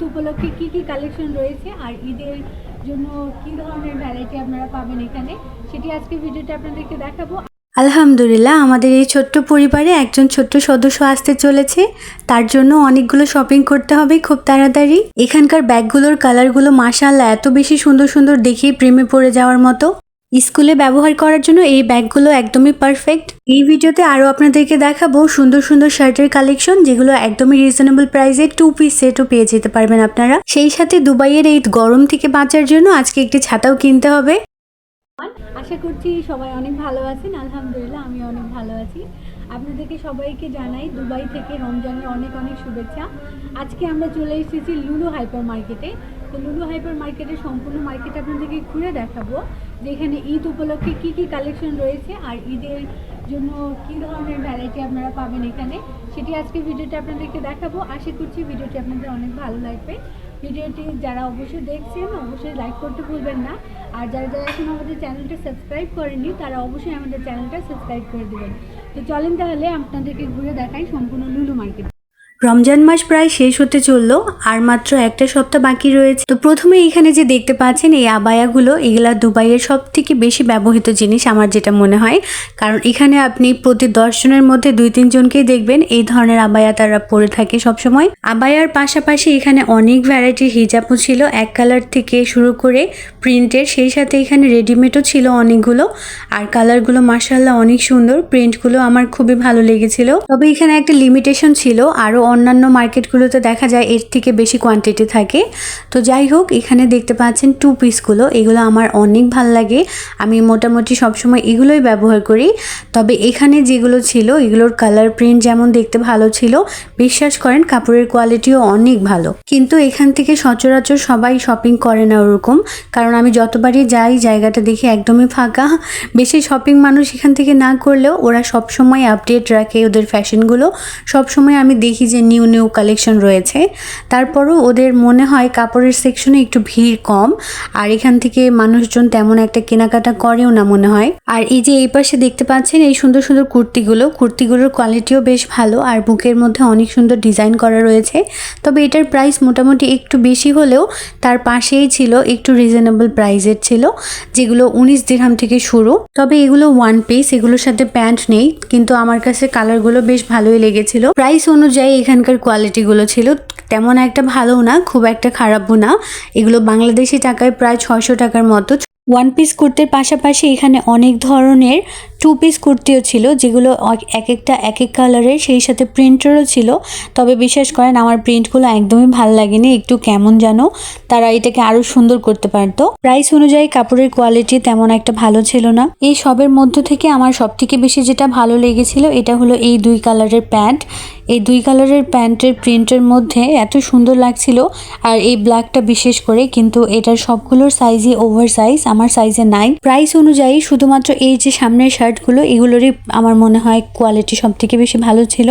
ঈদ উপলক্ষে কি কি কালেকশন রয়েছে আর ঈদের জন্য কি ধরনের ভ্যারাইটি আপনারা পাবেন এখানে, সেটি আজকে ভিডিওটা আপনাদেরকে দেখাবো। আলহামদুলিল্লাহ, আমাদের এই ছোট্ট পরিবারে একজন ছোট্ট সদস্য আসতে চলেছে। তার জন্য অনেকগুলো শপিং করতে হবে খুব তাড়াতাড়ি। এখানকার ব্যাগগুলোর কালারগুলো মাশাআল্লাহ এত বেশি সুন্দর সুন্দর দেখেই প্রেমে পড়ে যাওয়ার মতো। স্কুলে ব্যবহার করার জন্য এই ব্যাগগুলো একদমই পারফেক্ট এই ভিডিওতে আরও আপনাদেরকে দেখাবো সুন্দর সুন্দর শার্টের কালেকশন যেগুলো একদমই রিজনেবল প্রাইসে টু পিস সেটও পেয়ে যেতে পারবেন আপনারা। সেই সাথে দুবাইয়ের এই গরম থেকে বাঁচার জন্য আজকে একটি ছাতাও কিনতে হবে। আশা করছি সবাই অনেক ভালো আছেন, আলহামদুলিল্লাহ আমি অনেক ভালো আছি। আপনাদেরকে সবাইকে জানাই দুবাই থেকে রমজানের অনেক অনেক শুভেচ্ছা। আজকে আমরা চলে এসেছি লুলু হাইপার মার্কেটে। তো লুলু হাইপার মার্কেটের সম্পূর্ণ মার্কেট আপনাদেরকে ঘুরে দেখাবো যে এখানে ঈদ উপলক্ষে কি কি কালেকশন রয়েছে আর ঈদের জন্য কি ধরনের ভ্যারাইটি আপনারা পাবেন এখানে, সেটি আজকে ভিডিওতে আপনাদেরকে দেখাবো। আশা করছি ভিডিওটি আপনাদের অনেক ভালো লাগবে। ভিডিওটি যারা অবশ্যই দেখছেন, অবশ্যই লাইক করতে ভুলবেন না। আর যারা যারা এখন আমাদের চ্যানেলটা সাবস্ক্রাইব করেনি তারা অবশ্যই আমাদের চ্যানেলটা সাবস্ক্রাইব করে দেবেন। তো চলেন তাহলে আপনাদেরকে ঘুরে দেখাই সম্পূর্ণ লুলু মার্কেট। রমজান মাস প্রায় শেষ হতে চলল, আর মাত্র একটা সপ্তাহ বাকি রয়েছে। তো প্রথমে এখানে যে দেখতে পাচ্ছেন এই আবায়াগুলো, এগুলা দুবাইয়ের সব থেকে বেশি ব্যবহৃত জিনিস আমার যেটা মনে হয়। কারণ এখানে আপনি প্রতি দশ জনের মধ্যে দুই তিনজনকেই দেখবেন, এই ধরনের আবায়া তারা পরে থাকে সবসময়। আবায়ার পাশাপাশি এখানে অনেক ভ্যারাইটির হিজাবও ছিল, এক কালার থেকে শুরু করে প্রিন্টের, সেই সাথে এখানে রেডিমেডও ছিল অনেকগুলো। আর কালারগুলো মার্শাল্লাহ অনেক সুন্দর প্রিন্টগুলো আমার খুবই ভালো লেগেছিল। তবে এখানে একটা লিমিটেশন ছিল, আরও অন্যান্য মার্কেটগুলোতে দেখা যায় এর থেকে বেশি কোয়ান্টিটি থাকে। তো যাই হোক, এখানে দেখতে পাচ্ছেন টু পিসগুলো এগুলো আমার অনেক ভালো লাগে। আমি মোটামুটি সবসময় এগুলোই ব্যবহার করি। তবে এখানে যেগুলো ছিল, এগুলোর কালার প্রিন্ট যেমন দেখতে ভালো ছিল, বিশ্বাস করেন কাপড়ের কোয়ালিটিও অনেক ভালো। কিন্তু এখান থেকে সচরাচর সবাই শপিং করে না ওরকম। কারণ আমি যতবারই যাই, জায়গাটা দেখি একদমই ফাঁকা। বেশি শপিং মানুষ এখান থেকে না করলেও ওরা সবসময় আপডেট রাখে ওদের ফ্যাশনগুলো সবসময় আমি দেখি যে নিউ নিউ কালেকশন রয়েছে। তারপরও ওদের মনে হয় কাপড়ের সেকশনে একটু ভিড় কম। আর এখান থেকে মানুষজন তেমন একটা কেনাকাটা করেও না মনে হয়। আর এই যে এই পাশে দেখতে পাচ্ছেন এই সুন্দর সুন্দর কুর্তিগুলো। কুর্তিগুলোর কোয়ালিটিও বেশ ভালো আর বুকের মধ্যে অনেক সুন্দর ডিজাইন করা রয়েছে। তবে এটার প্রাইস মোটামুটি একটু বেশি হলেও তার পাশেই ছিল একটু রিজনেবল প্রাইসের ছিল, যেগুলো উনিশ দিরহাম থেকে শুরু। তবে এগুলো ওয়ান পিস এগুলোর সাথে প্যান্ট নেই, কিন্তু আমার কাছে কালারগুলো বেশ ভালোই লেগেছিল। প্রাইস অনুযায়ী এখানকার কোয়ালিটিগুলো ছিল। তেমন একটা ভালো না, খুব একটা খারাপও না। এগুলো বাংলাদেশি টাকায় প্রায় ছয়শো টাকার মতো। ওয়ান পিস কুর্তির পাশাপাশি এখানে অনেক ধরনের টু পিস কুর্তিও ছিল, যেগুলো এক একটা এক এক কালারের সেই সাথে প্রিন্টেরও ছিল। তবে বিশ্বাস করেন, আমার প্রিন্টগুলো একদমই ভালো লাগেনি, একটু কেমন যেন তারা এটাকে আরও সুন্দর করতে পারতো। প্রাইস অনুযায়ী কাপড়ের কোয়ালিটি তেমন একটা ভালো ছিল না। এই সবের মধ্য থেকে আমার সব থেকে বেশি যেটা ভালো লেগেছিল, এটা হলো এই দুই কালারের প্যান্ট। এই দুই কালারের প্যান্টের প্রিন্টের মধ্যে এত সুন্দর লাগছিল, আর এই ব্ল্যাকটা বিশেষ করে, কিন্তু এটার সবগুলোর সাইজই ওভার সাইজ আমার সাইজে নাই। প্রাইস অনুযায়ী শুধুমাত্র এই যে সামনের শার্টগুলো এগুলোরই আমার মনে হয় কোয়ালিটি সব থেকে বেশি ভালো ছিল,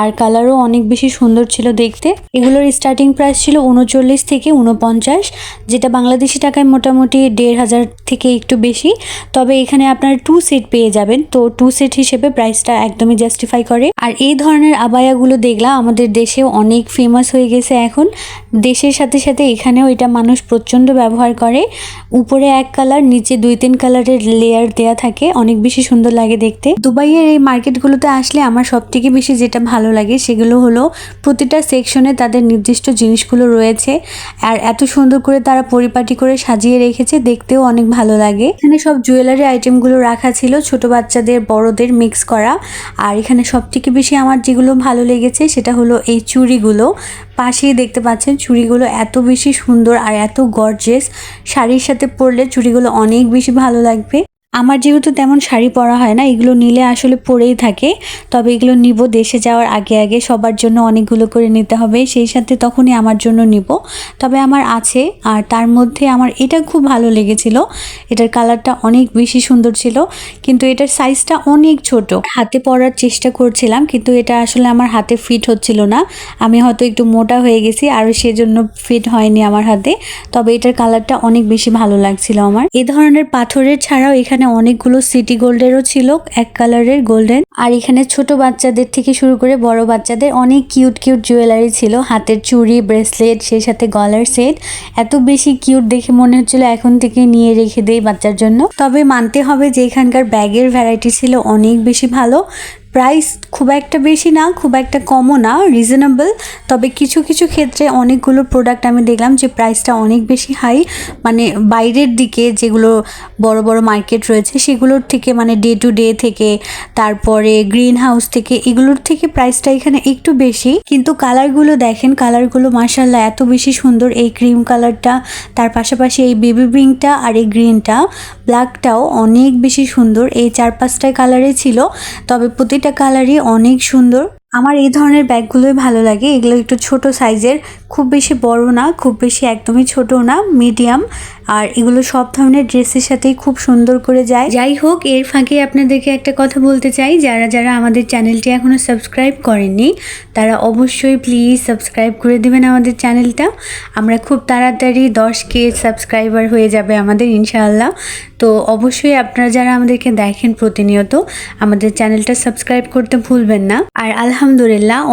আর কালারও অনেক বেশি সুন্দর ছিল দেখতে। এগুলোর স্টার্টিং প্রাইস ছিল উনচল্লিশ থেকে উনপঞ্চাশ, যেটা বাংলাদেশি টাকায় মোটামুটি দেড় হাজার থেকে একটু বেশি। তবে এখানে আপনার টু সেট পেয়ে যাবেন, তো টু সেট হিসেবে প্রাইসটা একদমই জাস্টিফাই করে। আর এই ধরনের আবায়াগুলো দেখলাম, আমাদের দেশেও অনেক ফেমাস হয়ে গেছে এখন। দেশের সাথে সাথে এখানেও এটা মানুষ প্রচণ্ড ব্যবহার করে। উপরে এক কালার নিচে দুই তিন কালারের লেয়ার দেয়া থাকে। অনেক বেশি সুন্দর লাগে দেখতে। দুবাইয়ের এই মার্কেটগুলোতে আসলে আমার সব থেকে বেশি যেটা ভালো লাগে সেগুলো হলো প্রতিটা সেকশনে তাদের নির্দিষ্ট জিনিসগুলো রয়েছে। আর এত সুন্দর করে তারা পরিপাটি করে সাজিয়ে রেখেছে, দেখতেও অনেক ভালো লাগে। এখানে সব জুয়েলারি আইটেমগুলো রাখা ছিল ছোট বাচ্চাদের, বড়দের মিক্স করা। আর এখানে সব থেকে বেশি আমার যেগুলো ভালো লেগেছে, সেটা হলো এই চুড়িগুলো। পাশেই দেখতে পাচ্ছেন চুড়িগুলো এত বেশি সুন্দর আর এত গর্জেস শাড়ির সাথে পরলে চুড়িগুলো অনেক বেশি ভালো লাগবে। আমার যেহেতু তেমন শাড়ি পরা হয় না, এগুলো নিলে আসলে পরেই থাকে। তবে এগুলো নিব, দেশে যাওয়ার আগে আগে সবার জন্য অনেকগুলো করে নিতে হবে, সেই সাথে তখনই আমার জন্য নিব। তবে আমার আছে, আর তার মধ্যে আমার এটা খুব ভালো লেগেছিল। এটার কালারটা অনেক বেশি সুন্দর ছিল, কিন্তু এটার সাইজটা অনেক ছোট। হাতে পরার চেষ্টা করছিলাম, কিন্তু এটা আসলে আমার হাতে ফিট হচ্ছিল না। আমি হয়তো একটু মোটা হয়ে গেছি আর সেজন্য ফিট হয়নি আমার হাতে। তবে এটার কালারটা অনেক বেশি ভালো লাগছিল আমার। এ ধরনের পাথরের ছাড়াও এখানে এখানে অনেকগুলো সিটি গোল্ডেরও ছিল, এক কালারের গোল্ডেন। আর এখানে ছোট বাচ্চাদের থেকে শুরু করে বড় বাচ্চাদের অনেক কিউট কিউট জুয়েলারি ছিল। হাতের চুড়ি, ব্রেসলেট, সেই সাথে গলার সেট। এত বেশি কিউট দেখে মনে হচ্ছিল এখন থেকে নিয়ে রেখে দেয় বাচ্চার জন্য। তবে মানতে হবে যে এখানকার ব্যাগের ভ্যারাইটি ছিল অনেক বেশি ভালো। প্রাইস খুব একটা বেশি না, খুব একটা কমও না রিজনেবল তবে কিছু কিছু ক্ষেত্রে অনেকগুলো প্রোডাক্ট আমি দেখলাম যে প্রাইসটা অনেক বেশি হাই মানে বাইরের দিকে যেগুলো বড় বড় মার্কেট রয়েছে, সেগুলোর থেকে মানে ডে টু ডে থেকে, তারপরে গ্রিন হাউস থেকে, এগুলোর থেকে প্রাইসটা এখানে একটু বেশি। কিন্তু কালারগুলো দেখেন কালারগুলো মার্শাল্লাহ এত বেশি সুন্দর। এই ক্রিম কালারটা তার পাশাপাশি এই বেবি পিঙ্কটা আর এই গ্রিনটা ব্ল্যাকটাও অনেক বেশি সুন্দর। এই চার পাঁচটা কালারে ছিল। তবে প্রতিটা কালারই অনেক সুন্দর। আমার এই ধরনের ব্যাগগুলোই ভালো লাগে। এগুলো একটু ছোট সাইজের, খুব বেশি বড় না, খুব বেশি একদমই ছোট না মিডিয়াম আর এগুলো সব ধরনের ড্রেসের সাথেই খুব সুন্দর করে যায়। যাই হোক, এর ফাঁকে আপনাদেরকে একটা কথা বলতে চাই। যারা যারা আমাদের চ্যানেলটি এখনও সাবস্ক্রাইব করেননি, তারা অবশ্যই প্লিজ সাবস্ক্রাইব করে দেবেন আমাদের চ্যানেলটা। আমরা খুব তাড়াতাড়ি দশ কে সাবস্ক্রাইবার হয়ে যাবে আমাদের, ইনশাআল্লাহ। তো অবশ্যই আপনারা যারা আমাদেরকে দেখেন প্রতিনিয়ত, আমাদের চ্যানেলটা সাবস্ক্রাইব করতে ভুলবেন না। আর আলহামদুলিল্লাহ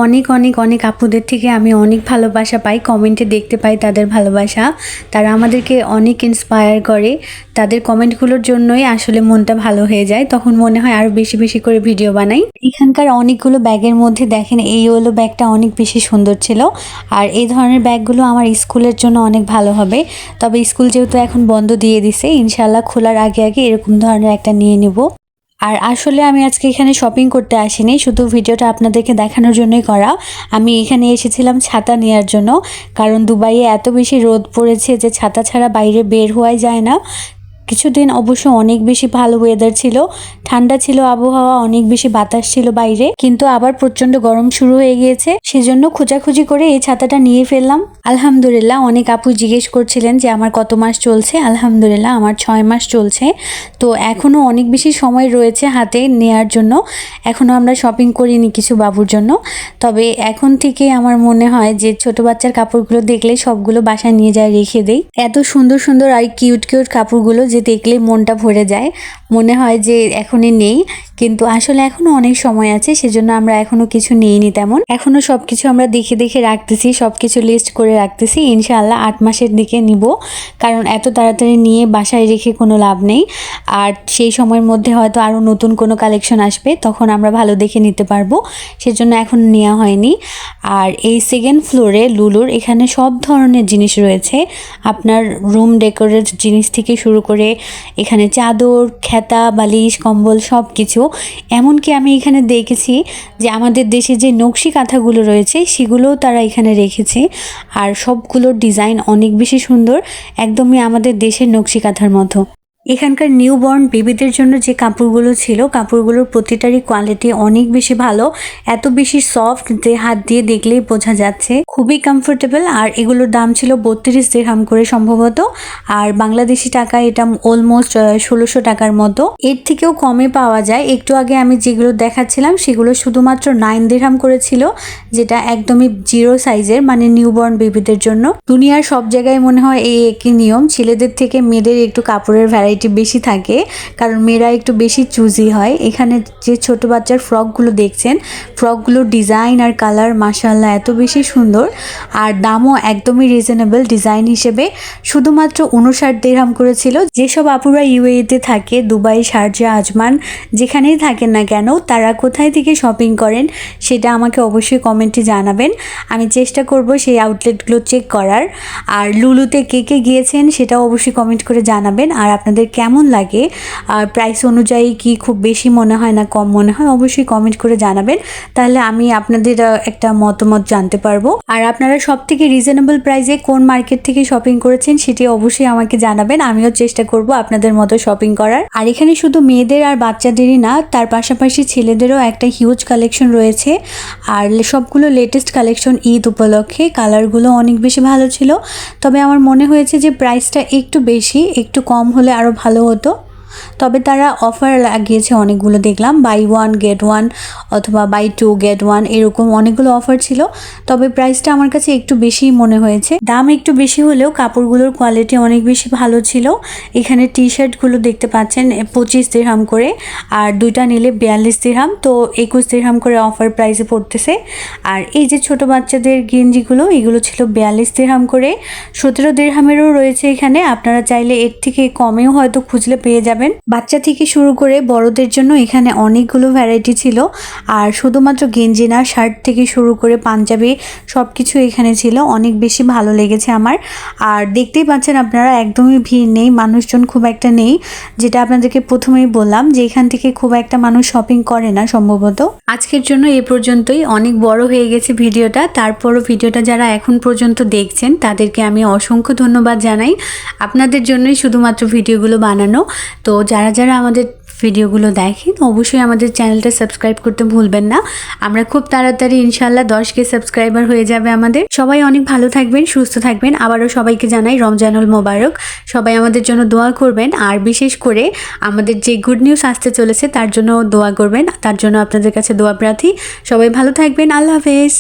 অনেক অনেক অনেক আপুদের থেকে আমি অনেক ভালোবাসা পাই, কমেন্টে দেখতে পাই তাদের ভালোবাসা। তারা আমাদেরকে অনেক ইন্সপায়ার করে। তাদের কমেন্টগুলোর জন্যই আসলে মনটা ভালো হয়ে যায়। তখন মনে হয় আরও বেশি বেশি করে ভিডিও বানাই। এখানকার অনেকগুলো ব্যাগের মধ্যে দেখেন, এই ওলো ব্যাগটা অনেক বেশি সুন্দর ছিল। আর এই ধরনের ব্যাগগুলো আমার স্কুলের জন্য অনেক ভালো হবে। তবে স্কুল যেহেতু এখন বন্ধ দিয়ে দিছে ইনশাল্লাহ খোলার আগে আগে এরকম ধরনের একটা নিয়ে নিব। আর আসলে আমি আজকে এখানে শপিং করতে আসিনি, শুধু ভিডিওটা আপনাদেরকে দেখানোর জন্যই করা। আমি এখানে এসেছিলাম ছাতা নেওয়ার জন্য, কারণ দুবাইয়ে এত বেশি রোদ পড়েছে যে ছাতা ছাড়া বাইরে বের হওয়াই যায় না। কিছুদিন অবশ্য অনেক বেশি ভালো ওয়েদার ছিল। ঠান্ডা ছিল, আবহাওয়া অনেক বেশি বাতাস ছিল বাইরে। কিন্তু আবার প্রচণ্ড গরম শুরু হয়ে গিয়েছে। সেজন্য খোঁজাখুঁজি করে এই ছাতাটা নিয়ে ফেললাম। আলহামদুলিল্লাহ, অনেক আপু জিজ্ঞেস করছিলেন যে, আমার কত মাস চলছে? আলহামদুলিল্লাহ, আমার ছয় মাস চলছে। তো এখনও অনেক বেশি সময় রয়েছে হাতে নেয়ার জন্য। এখনও আমরা শপিং করিনি কিছু বাবুর জন্য। তবে এখন থেকে আমার মনে হয় যে, ছোট বাচ্চার কাপড়গুলো দেখলে সবগুলো বাসায় নিয়ে যায় রেখে দেই। এত সুন্দর সুন্দর আর কিউট কিউট কাপড়গুলো যে দেখলে মনটা ভরে যায়, মনে হয় যে এখনই নেই। কিন্তু আসলে এখনও অনেক সময় আছে, সেজন্য আমরা এখনও কিছু নেইনি তেমন। এখনও সব কিছু আমরা দেখে দেখে রাখতেছি সব কিছু লিস্ট করে রাখতেছি। ইনশাআল্লাহ আট মাসের দিকে নিব। কারণ এত তাড়াতাড়ি নিয়ে বাসায় রেখে কোনো লাভ নেই। আর সেই সময়ের মধ্যে হয়তো আরও নতুন কোনো কালেকশন আসবে, তখন আমরা ভালো দেখে নিতে পারব। সেজন্য এখন নেওয়া হয়নি। আর এই সেকেন্ড ফ্লোরে লুলুর এখানে সব ধরনের জিনিস রয়েছে। আপনার রুম ডেকোরেট জিনিস থেকে শুরু করে এখানে চাদর, খেতা, বালিশ, কম্বল সব কিছু এমনকি আমি এখানে দেখেছি যে আমাদের দেশে যে নকশি কাঁথাগুলো রয়েছে, সেগুলোও তারা এখানে রেখেছে। আর সবগুলোর ডিজাইন অনেক বেশি সুন্দর, একদমই আমাদের দেশের নকশি কাঁথার মতো। এখানকার নিউবর্ন বেবিদের জন্য যে কাপড়গুলো ছিল, কাপড়গুলোর প্রতিটারই কোয়ালিটি অনেক বেশি ভালো। এত বেশি সফট যে হাত দিয়ে দেখলেই বোঝা যাচ্ছে। খুবই কমফোর্টেবল আর এগুলোর দাম ছিল বত্রিশ দেড়হাম করে সম্ভবত। আর বাংলাদেশি টাকায় এটা অলমোস্ট ষোলোশো টাকার মতো। এর থেকেও কমে পাওয়া যায়। একটু আগে আমি যেগুলো দেখাচ্ছিলাম, সেগুলো শুধুমাত্র নাইন দেড়হাম করেছিল যেটা একদমই জিরো সাইজের মানে নিউবর্ন বেবিদের জন্য। দুনিয়ার সব জায়গায় মনে হয় এই একই নিয়ম। ছেলেদের থেকে মেয়েদের একটু কাপড়ের ভ্যারাইটি বেশি থাকে, কারণ মেয়েরা একটু বেশি চুজি হয়। এখানে যে ছোট বাচ্চার ফ্রকগুলো দেখছেন ফ্রকগুলোর ডিজাইন আর কালার মাসাল্লাহ এত বেশি সুন্দর। আর দামও একদমই রিজনেবল ডিজাইন হিসেবে। শুধুমাত্র উনষাট দেড়হাম করেছিল। যেসব আপুরা ইউএইতে থাকে, দুবাই, শারজা, আজমান, যেখানেই থাকেন না কেন, তারা কোথায় থেকে শপিং করেন, সেটা আমাকে অবশ্যই কমেন্টে জানাবেন। আমি চেষ্টা করব সেই আউটলেটগুলো চেক করার। আর লুলুতে কে কে গিয়েছেন, সেটাও অবশ্যই কমেন্ট করে জানাবেন। আর আপনাদের কেমন লাগে আর প্রাইস অনুযায়ী কি খুব বেশি মনে হয় না কম মনে হয় অবশ্যই কমেন্ট করে জানাবেন। তাহলে আমি আপনাদের একটা মতামত জানতে পারব। আর আপনারা সব থেকে রিজনেবল প্রাইসে কোন মার্কেট থেকে শপিং করেছেন সেটি অবশ্যই আমাকে জানাবেন। আমিও চেষ্টা করব আপনাদের মতো শপিং করার। আর এখানে শুধু মেয়েদের আর বাচ্চাদেরই না, তার পাশাপাশি ছেলেদেরও একটা হিউজ কালেকশন রয়েছে। আর সবগুলো লেটেস্ট কালেকশন ঈদ উপলক্ষে। কালারগুলো অনেক বেশি ভালো ছিল। তবে আমার মনে হয়েছে যে প্রাইসটা একটু বেশি, একটু কম হলে আরও ভালো হতো। তবে তারা অফার লাগিয়েছে অনেকগুলো, দেখলাম বাই ওয়ান গেট ওয়ান অথবা বাই টু গেট ওয়ান এরকম অনেকগুলো অফার ছিল। তবে প্রাইসটা আমার কাছে একটু বেশি মনে হয়েছে। দাম একটু বেশি হলেও কাপড়গুলোর কোয়ালিটি অনেক বেশি ভালো ছিল। এখানে টি শার্টগুলো দেখতে পাচ্ছেন পঁচিশ দিরহাম করে, আর দুইটা নিলে বিয়াল্লিশ দিরহাম তো একুশ দিরহাম করে অফার প্রাইসে পড়তেছে। আর এই যে ছোট বাচ্চাদের গেঞ্জিগুলো, এগুলো ছিল বিয়াল্লিশ দিরহাম করে। সতেরো দিরহামেরও রয়েছে এখানে, আপনারা চাইলে এর থেকে কমেও হয়তো খুঁজলে পেয়ে যাবেন। বাচ্চা থেকে শুরু করে বড়দের জন্য এখানে অনেকগুলো ভ্যারাইটি ছিল। আর শুধুমাত্র গেঞ্জি না শার্ট থেকে শুরু করে পাঞ্জাবি সব কিছু এখানে ছিল। অনেক বেশি ভালো লেগেছে আমার। আর দেখতেই পাচ্ছেন আপনারা, একদমই ভিড় নেই, মানুষজন খুব একটা নেই। যেটা আপনাদেরকে প্রথমেই বললাম যে এখান থেকে খুব একটা মানুষ শপিং করে না সম্ভবত। আজকের জন্য এ পর্যন্তই। অনেক বড় হয়ে গেছে ভিডিওটা। তারপরও ভিডিওটা যারা এখন পর্যন্ত দেখছেন, তাদেরকে আমি অসংখ্য ধন্যবাদ জানাই। আপনাদের জন্যই শুধুমাত্র ভিডিওগুলো বানানো। তো যারা যারা আমাদের ভিডিওগুলো দেখেন, অবশ্যই আমাদের চ্যানেলটা সাবস্ক্রাইব করতে ভুলবেন না। আমরা খুব তাড়াতাড়ি ইনশাল্লাহ দশ কে সাবস্ক্রাইবার হয়ে যাবে আমাদের। সবাই অনেক ভালো থাকবেন, সুস্থ থাকবেন। আবারও সবাইকে জানাই রমজানুল মোবারক। সবাই আমাদের জন্য দোয়া করবেন, আর বিশেষ করে আমাদের যে গুড নিউজ আসতে চলেছে, তার জন্য দোয়া করবেন। তার জন্য আপনাদের কাছে দোয়া প্রার্থী। সবাই ভালো থাকবেন। আল্লাহ হাফেজ।